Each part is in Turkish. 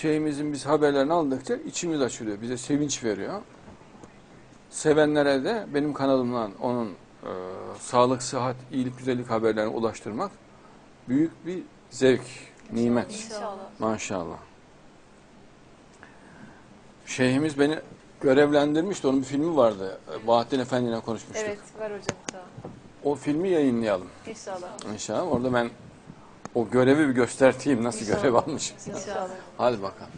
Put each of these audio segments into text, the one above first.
şeyhimizin biz haberlerini aldıkça içimiz açılıyor. Bize sevinç veriyor. Sevenlere de benim kanalımdan onun e, sağlık, sıhhat, iyilik, güzellik haberlerini ulaştırmak büyük bir zevk, nimet. İnşallah. Maşallah. Şeyhimiz beni görevlendirmişti. Onun bir filmi vardı. Bahattin Efendi'yle konuşmuştuk. Evet var hocam. O filmi yayınlayalım İnşallah. inşallah. Orada ben o görevi bir gösterteyim. Nasıl İnşallah. görev almışım. İnşallah. Hadi bakalım.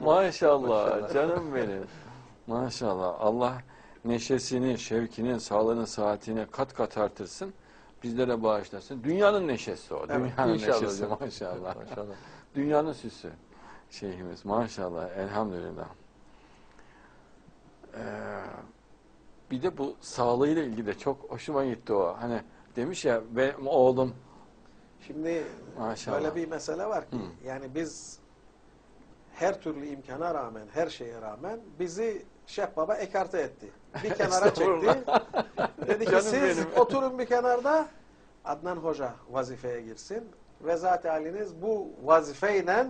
Maşallah canım benim. Maşallah. Allah neşesini, şevkini, sağlığını, saatini kat kat artırsın. Bizlere bağışlasın. Dünyanın neşesi o. Evet, Dünyanın inşallah neşesi hocam. maşallah. Maşallah. Dünyanın süsü şeyhimiz maşallah elhamdülillah. Ee, bir de bu sağlığıyla ilgili de çok hoşuma gitti o. Hani demiş ya benim oğlum Şimdi maşallah. böyle bir mesele var ki yani biz her türlü imkana rağmen, her şeye rağmen bizi Şeyh Baba ekarte etti. Bir kenara çekti. Dedi ki Canım siz benim. oturun bir kenarda Adnan Hoca vazifeye girsin. Ve zaten haliniz bu vazifeyle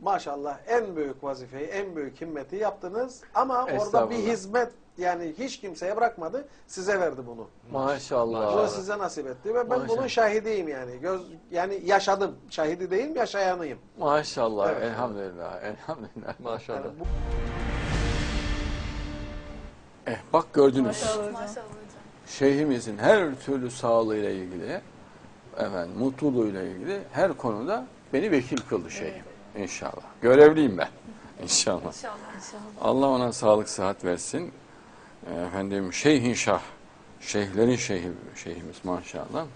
maşallah en büyük vazifeyi, en büyük himmeti yaptınız. Ama orada bir hizmet yani hiç kimseye bırakmadı. Size verdi bunu. Maşallah. Bunu size nasip etti ve ben Maşallah. bunun şahidiyim yani. Göz yani yaşadım. Şahidi değilim, yaşayanıyım. Maşallah Evet. elhamdülillah elhamdülillah. Yani bu Eh bak gördünüz. Maşallah. Maşallah. Şeyhimizin her türlü sağlığıyla ilgili, efendim, mutluluğuyla ilgili her konuda beni vekil kıldı şeyhim. İnşallah. Görevliyim ben. İnşallah. İnşallah. Allah ona sağlık sıhhat versin. Efendim şeyhin şah, şeyhlerin şeyhi, şeyhimiz maşallah.